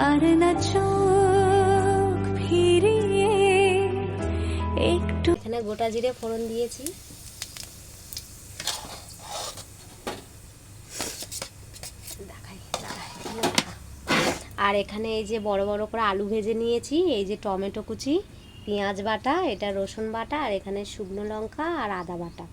আর না চোখ ফিরিয়ে একটু এখানে গোটা জিরে ফোড়ন দিয়েছি। আর এখানে এই যে বড় বড় করে আলু ভেজে নিয়েছি, এই যে টমেটো কুচি, পেঁয়াজ বাটা, এটা রসুন বাটা, আর এখানে শুকনো লঙ্কা আর আদা বাটা।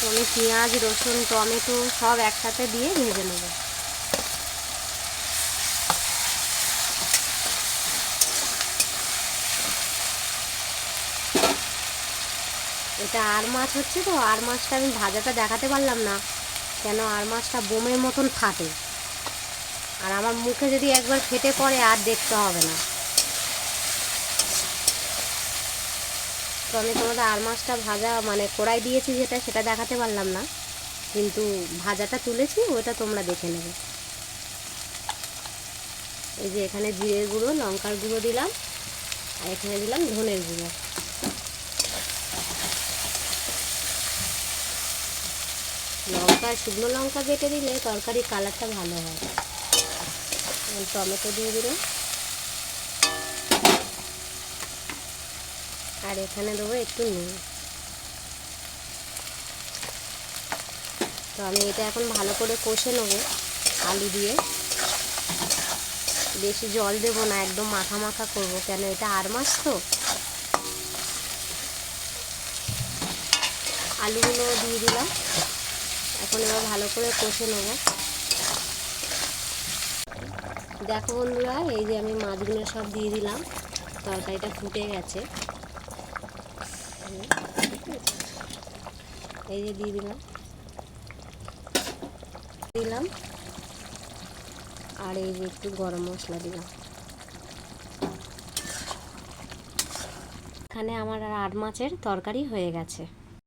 তো আমি পেঁয়াজ, রসুন, টমেটো সব একসাথে দিয়ে ভেজে নেব। এটা আর মাছ হচ্ছে তো, আর মাছটা আমি ভাজাটা দেখাতে পারলাম না, কেন আর মাছটা বোমের মতন ফাটে। আর আমার মুখে যদি একবার ফেটে পড়ে, আর দেখতে হবে না। তো আমি তোমাদের আর মাছটা ভাজা মানে কড়াই দিয়েছি যেটা, সেটা দেখাতে পারলাম না। কিন্তু ভাজাটা তুলেছি, ওটা তোমরা দেখে নেবে। এই যে এখানে জিরের গুঁড়ো, লঙ্কার গুঁড়ো দিলাম, আর এখানে দিলাম ধনের গুঁড়ো। লঙ্কা, শুকনো লঙ্কা বেটে দিলে তরকারির কালারটা ভালো হয়। টমেটো দিয়ে দিলাম। আর এখানে দেবো একটু নুন। তো আমি এটা এখন ভালো করে কষে নেব আলু দিয়ে। বেশি জল দেবো না, একদম মাখা মাখা করব। কেন, এটা আর মাছ তো। আলুগুলো দিয়ে দিলাম। এখন এবার ভালো করে কষে নেব। দেখো বন্ধুরা, এই যে আমি মাছগুলো সব দিয়ে দিলাম। তরকারিটা ফুটে গেছে। এই যে দিয়ে দিলাম। দিলাম। আর এই যে একটু গরম মশলা দিলাম। এখানে আমার আর আট মাছের তরকারি হয়ে গেছে।